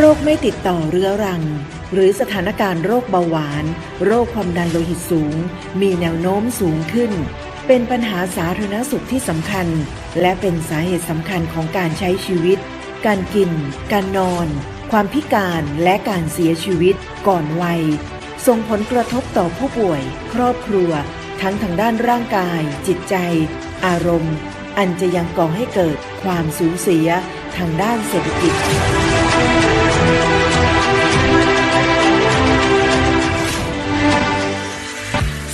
โรคไม่ติดต่อเรื้อรัง หรือสถานการณ์โรคเบาหวาน โรคความดันโลหิตสูง มีแนวโน้มสูงขึ้น เป็นปัญหาสาธารณสุขที่สำคัญ และเป็นสาเหตุสำคัญของการใช้ชีวิต การกิน การนอน ความพิการและการเสียชีวิตก่อนวัย ส่งผลกระทบต่อผู้ป่วย ครอบครัว ทั้งทางด้านร่างกาย จิตใจ อารมณ์ อันจะยังก่อให้เกิดความสูญเสียทางด้านเศรษฐกิจ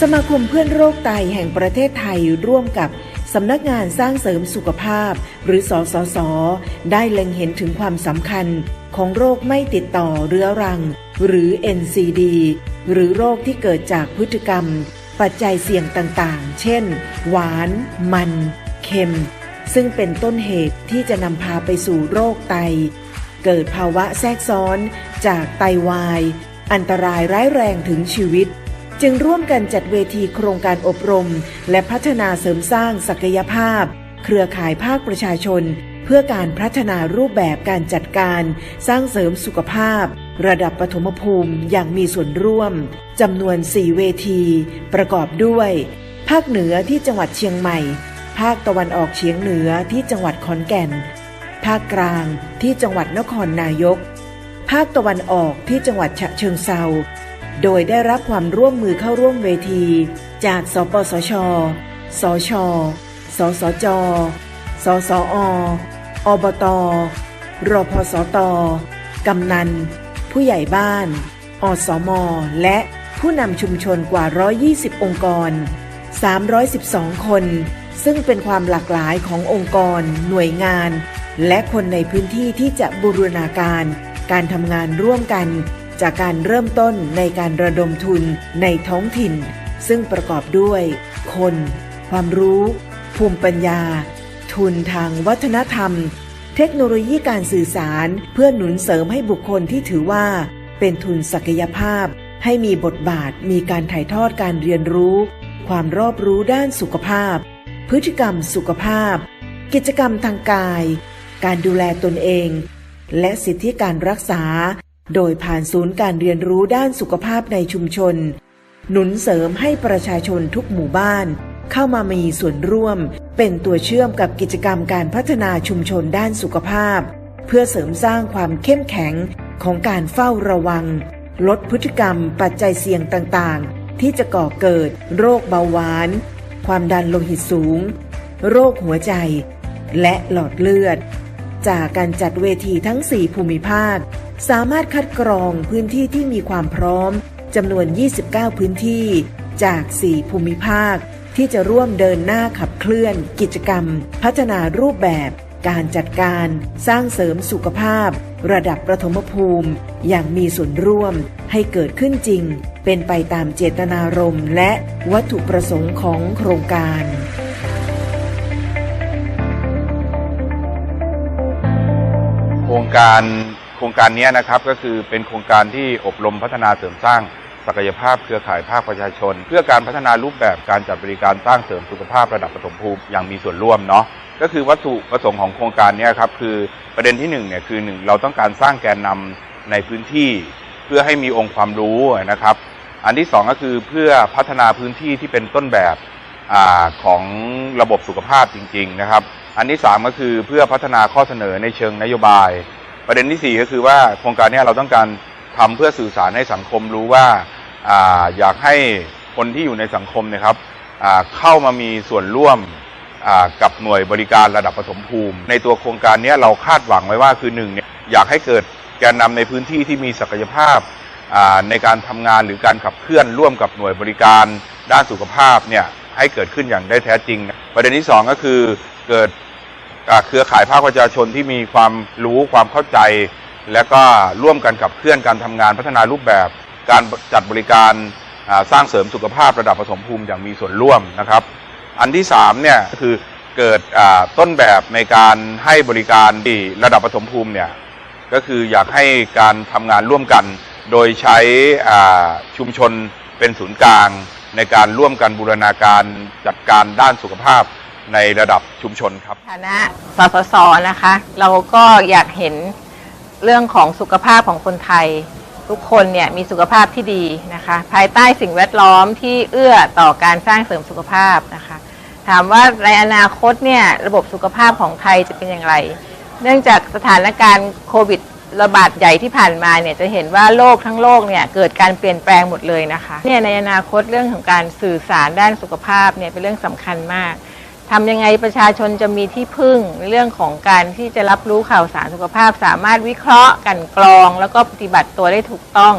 สมาคมเพื่อนโรคไตแห่งประเทศไทยร่วมกับสำนักงานสร้างเสริมสุขภาพ หรือสสส ได้เล็งเห็นถึงความสำคัญของโรคไม่ติดต่อเรื้อรัง หรือ NCD หรือโรคที่เกิดจากพฤติกรรม ปัจจัยเสี่ยงต่างๆ เช่น หวาน มัน เค็ม ซึ่งเป็นต้นเหตุที่จะนำพาไปสู่โรคไต เกิดภาวะแทรกซ้อนจากไตวาย อันตรายร้ายแรงถึงชีวิต จึงร่วมกันจัดเวทีโครงการอบรม และพัฒนาเสริมสร้างศักยภาพ เครือข่ายภาคประชาชน เพื่อการพัฒนารูปแบบการจัดการ สร้างเสริมสุขภาพ ระดับปฐมภูมิอย่างมีส่วนร่วมจำนวน 4 เวที ประกอบด้วย ภาคเหนือที่จังหวัดเชียงใหม่ ภาคตะวันออกเฉียงเหนือที่จังหวัดขอนแก่น ภาคกลางที่จังหวัดนครนายก ภาคตะวันออกที่จังหวัดฉะเชิงเซาโดยได้รับความร่วมมือเข้าร่วมเวที จากสปสช สช สสจ สสอ อบต รพสต กำนัน ผู้ใหญ่บ้าน อสม และผู้นำชุมชนกว่า 120 องค์กร 312 คน ซึ่งเป็นความหลากหลายขององค์กร หน่วยงาน และคนในพื้นที่ที่จะบูรณาการ การทำงานร่วมกัน จากการเริ่มต้นในการระดมทุนในท้องถิ่น ซึ่งประกอบด้วย คน ความรู้ ภูมิปัญญา ทุนทางวัฒนธรรม เทคโนโลยีการสื่อสารเพื่อหนุนเสริมให้บุคคลที่ถือว่า เป็นทุนศักยภาพ ให้มีบทบาทมีการถ่ายทอดการเรียนรู้ ความรอบรู้ด้านสุขภาพ พฤติกรรมสุขภาพ กิจกรรมทางกาย การดูแลตนเอง และสิทธิการรักษา โดยผ่านศูนย์การเรียนรู้ด้านสุขภาพในชุมชน หนุนเสริมให้ประชาชนทุกหมู่บ้าน เข้ามามีส่วนร่วม เป็นตัวเชื่อมกับกิจกรรมการพัฒนาชุมชนด้านสุขภาพ เพื่อเสริมสร้างความเข้มแข็งของการเฝ้าระวัง ลดพฤติกรรมปัจจัยเสี่ยงต่างๆ ที่จะก่อเกิด โรคเบาหวาน ความดันโลหิตสูง โรคหัวใจ และหลอดเลือด จากการจัดเวทีทั้ง 4 ภูมิภาค สามารถคัดกรองพื้นที่ที่มีความพร้อมจำนวน 29 พื้นที่ จาก 4 ภูมิภาค ที่จะร่วมเดินหน้าขับเคลื่อน กิจกรรม พัฒนารูปแบบ การจัดการ สร้างเสริมสุขภาพ ระดับประถมภูมิ อย่างมีส่วนร่วมให้เกิดขึ้นจริง เป็นไปตามเจตนารมณ์และวัตถุประสงค์ของโครงการ การโครงการนี้นะครับก็คือเป็นโครงการที่อบรมพัฒนาเสริมสร้างศักยภาพเครือข่ายภาคประชาชน เพื่อการพัฒนารูปแบบการจัดบริการสร้างเสริมสุขภาพระดับปฐมภูมิอย่างมีส่วนร่วมเนาะก็คือวัตถุประสงค์ของโครงการนี้ครับคือประเด็นที่หนึ่งเนี่ยคือหนึ่งเราต้องการสร้างแกนนำในพื้นที่ เพื่อให้มีองค์ความรู้นะครับ อันที่สองก็คือเพื่อพัฒนาพื้นที่ที่เป็นต้นแบบอของระบบสุขภาพจริง ๆ นะครับ อันที่สามก็คือเพื่อพัฒนาข้อเสนอในเชิงนโยบาย ประเด็นที่สี่ก็คือว่าโครงการนี้เราต้องการทำเพื่อสื่อสารให้สังคมรู้ว่าอาอยากให้คนที่อยู่ในสังคมนะครับเข้ามามีส่วนร่วมกับหน่วยบริการระดับปฐมภูมิ ในตัวโครงการนี้เราคาดหวังไว้ว่าคือหนึ่งเนี่ยอยากให้เกิดแกนนำในพื้นที่ที่มีศักยภาพในการทำงานหรือการขับเคลื่อนร่วมกับหน่วยบริการด้านสุขภาพเนี่ยให้เกิดขึ้นอย่างได้แท้จริง ประเด็นที่สองก็คือเกิด เครือข่ายภาคประชาชนที่มีความรู้ความเข้าใจ และก็ร่วมกันกับเคลื่อนการทำงานพัฒนารูปแบบ การจัดบริการสร้างเสริมสุขภาพระดับปฐมภูมิอย่างมีส่วนร่วมนะครับ อันที่สามเนี่ยก็คือเกิดต้นแบบในการให้บริการที่ระดับปฐมภูมิเนี่ยก็คืออยากให้การทำงานร่วมกัน โดยใช้ชุมชนเป็นศูนย์กลาง ในการร่วมกันบูรณาการจัดการด้านสุขภาพ ในระดับชุมชนครับ ฐานะสสสนะคะ เราก็อยากเห็นเรื่องของสุขภาพของคนไทย ทุกคนเนี่ยมีสุขภาพที่ดีนะคะ ภายใต้สิ่งแวดล้อมที่เอื้อต่อการสร้างเสริมสุขภาพนะคะ ถามว่าในอนาคตเนี่ยระบบสุขภาพของไทยจะเป็นอย่างไร เนื่องจากสถานการณ์โควิดระบาดใหญ่ที่ผ่านมาเนี่ยจะเห็นว่าโลกทั้งโลกเนี่ยเกิดการเปลี่ยนแปลงหมดเลยนะคะเนี่ยในอนาคตเรื่องของการสื่อสารด้านสุขภาพเนี่ยเป็นเรื่องสำคัญมาก ทำยังไงประชาชนจะมีที่พึ่งในเรื่องของการที่จะรับรู้ข่าวสารสุขภาพ สามารถวิเคราะห์กันกรอง แล้วก็ปฏิบัติตัวได้ถูกต้อง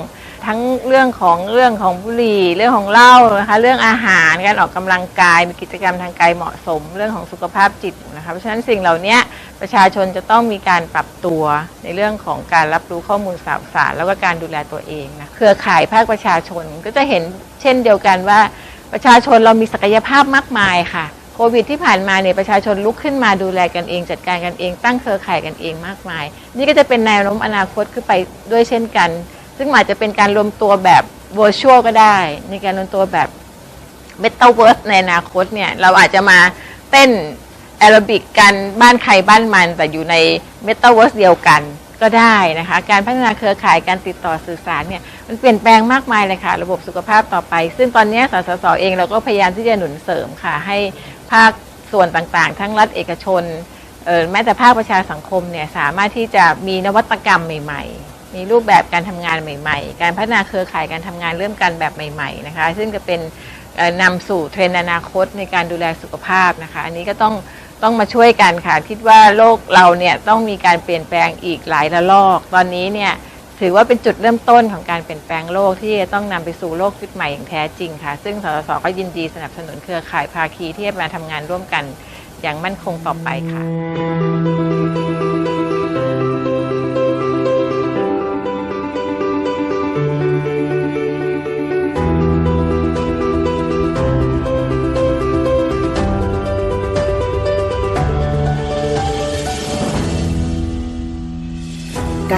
ทั้งเรื่องของเรื่องของบุหรี่ เรื่องของเหล้านะคะเรื่องอาหารการออกกำลังกาย มีกิจกรรมทางกายเหมาะสม เรื่องของสุขภาพจิตนะคะเพราะฉะนั้นสิ่งเหล่านี้ประชาชนจะต้องมีการปรับตัวในเรื่องของการรับรู้ข้อมูลข่าวสาร แล้วก็การดูแลตัวเองนะเครือข่ายภาคประชาชนก็จะเห็นเช่นเดียวกันว่าประชาชนเรามีศักยภาพมากมายค่ะ โควิดที่ผ่านมาเนี่ยประชาชนลุกขึ้นมาดูแลกันเอง จัดการกันเอง ตั้งเครือข่ายกันเองมากมาย นี่ก็จะเป็นแนวโน้มอนาคตขึ้นไปด้วยเช่นกัน ซึ่งอาจจะเป็นการรวมตัวแบบ virtual ก็ได้ ในการรวมตัวแบบ metaverse ในอนาคตเนี่ยเราอาจจะมาเต้นแอโรบิกกันบ้านใครบ้านมันแต่อยู่ใน metaverse เดียวกัน ก็ได้นะคะ การพัฒนาเครือข่ายการติดต่อสื่อสารเนี่ยมันเปลี่ยนแปลงมากมายเลยค่ะ ระบบสุขภาพต่อไป ซึ่งตอนนี้สสสเองเราก็พยายามที่จะหนุนเสริมค่ะ ให้ภาคส่วนต่างๆ ทั้งรัฐเอกชนเอ่อแม้แต่ภาคประชาสังคมเนี่ยสามารถที่จะมีนวัตกรรมใหม่ ๆ มีรูปแบบการทำงานใหม่ ๆ การพัฒนาเครือข่ายการทำงานเริ่มกันแบบใหม่ ๆ นะคะ ซึ่งจะเป็นเอ่อนำสู่เทรนด์อนาคตในการดูแลสุขภาพนะคะ อันนี้ก็ต้อง ต้องมาช่วยกันค่ะ คิดว่าโลกเราเนี่ยต้องมีการเปลี่ยนแปลงอีกหลายระลอก ตอนนี้เนี่ยถือว่าเป็นจุดเริ่มต้นของการเปลี่ยนแปลงโลกที่จะต้องนำไปสู่โลกยุคใหม่อย่างแท้จริงค่ะ ซึ่งสสสก็ยินดีสนับสนุนเครือข่ายภาคีที่จะมาทำงานร่วมกันอย่างมั่นคงต่อไปค่ะ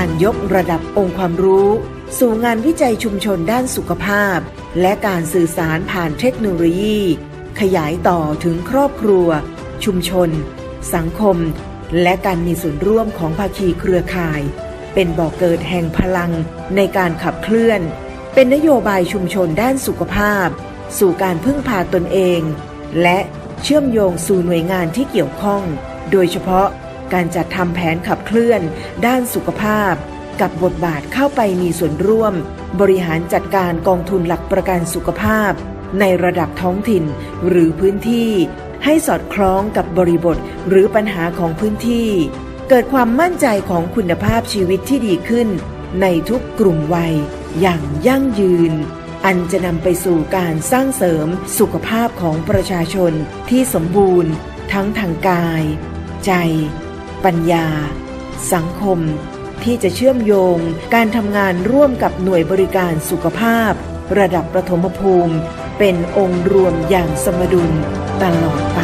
การยกระดับองค์ความรู้ สู่งานวิจัยชุมชนด้านสุขภาพ และการสื่อสารผ่านเทคโนโลยี ขยายต่อถึงครอบครัว ชุมชน สังคม และการมีส่วนร่วมของภาคีเครือข่าย เป็นบ่อกเกิดแห่งพลังในการขับเคลื่อน เป็นนโยบายชุมชนด้านสุขภาพ สู่การพึ่งพาตนเอง และเชื่อมโยงสู่หน่วยงานที่เกี่ยวข้อง โดยเฉพาะ การจัดทำแผนขับเคลื่อน ด้านสุขภาพ กับบทบาทเข้าไปมีส่วนร่วม บริหารจัดการกองทุนหลักประกันสุขภาพ ในระดับท้องถิ่นหรือพื้นที่ ให้สอดคล้องกับบริบทหรือปัญหาของพื้นที่ เกิดความมั่นใจของคุณภาพชีวิตที่ดีขึ้น ในทุกกลุ่มวัย อย่างยั่งยืนอันจะนำไปสู่การสร้างเสริมสุขภาพของประชาชนที่สมบูรณ์ ทั้งทางกาย ใจ ปัญญา สังคม ที่จะเชื่อมโยงการทำงานร่วมกับหน่วยบริการสุขภาพ ระดับประถมภูมิ เป็นองค์รวมอย่างสมดุลตลอดไป